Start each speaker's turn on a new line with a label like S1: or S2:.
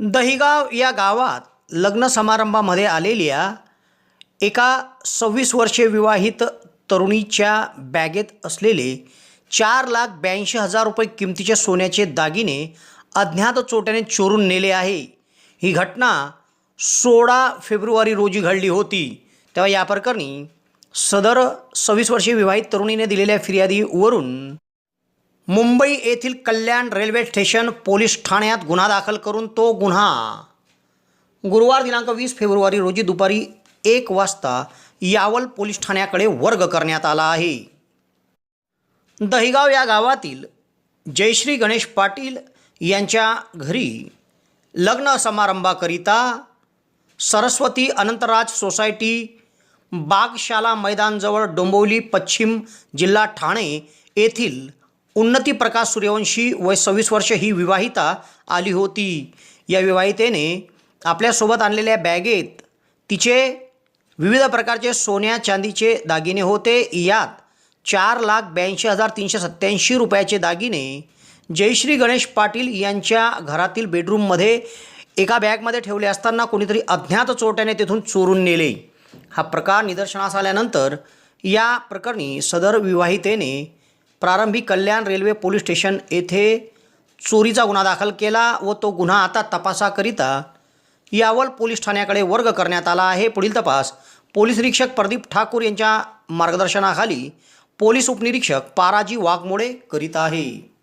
S1: दहिगाव या गावात लग्न समारंभामध्ये आलेल्या एका सव्वीस वर्षे विवाहित तरुणीच्या बॅगेत असलेले चार लाख ब्याऐंशी हजार रुपये किमतीच्या सोन्याचे दागिने अज्ञात चोट्याने चोरून नेले आहे. ही घटना सोळा फेब्रुवारी रोजी घडली होती. तेव्हा या प्रकरणी सदर सव्वीस वर्षीय विवाहित तरुणीने दिलेल्या फिर्यादीवरून मुंबई येथील कल्याण रेल्वे स्टेशन पोलीस ठाण्यात गुन्हा दाखल करून तो गुन्हा. गुरुवार दिनांक वीस फेब्रुवारी रोजी दुपारी एक वाजता यावल पोलीस ठाण्याकडे वर्ग करण्यात आला आहे. दहिगाव या गावातील जयश्री गणेश पाटील यांच्या घरी लग्न समारंभाकरिता सरस्वती अनंतराज सोसायटी बागशाला मैदानजवळ डोंबिवली पश्चिम जिल्हा ठाणे येथील उन्नती प्रकाश सूर्यवंशी वय सव्वीस वर्ष ही विवाहिता आली होती. या विवाहितेने आपल्यासोबत आणलेल्या बॅगेत तिचे विविध प्रकारचे सोन्या चांदीचे दागिने होते. यात चार लाख ब्याऐंशी हजार तीनशे सत्त्याऐंशी रुपयाचे दागिने जयश्री गणेश पाटील यांच्या घरातील बेडरूममध्ये एका बॅगमध्ये ठेवले असताना कोणीतरी अज्ञात चोरट्याने तेथून चोरून नेले. हा प्रकार निदर्शनास आल्यानंतर या प्रकरणी सदर विवाहितेने प्रारंभी कल्याण रेल्वे पोलीस स्टेशन येथे चोरीचा गुन्हा दाखल केला व तो गुन्हा आता तपासाकरिता यावल पोलीस ठाण्याकडे वर्ग करण्यात आला आहे. पुढील तपास पोलीस निरीक्षक प्रदीप ठाकूर यांच्या मार्गदर्शनाखाली पोलीस उपनिरीक्षक पाराजी वाघमोडे करीत आहे.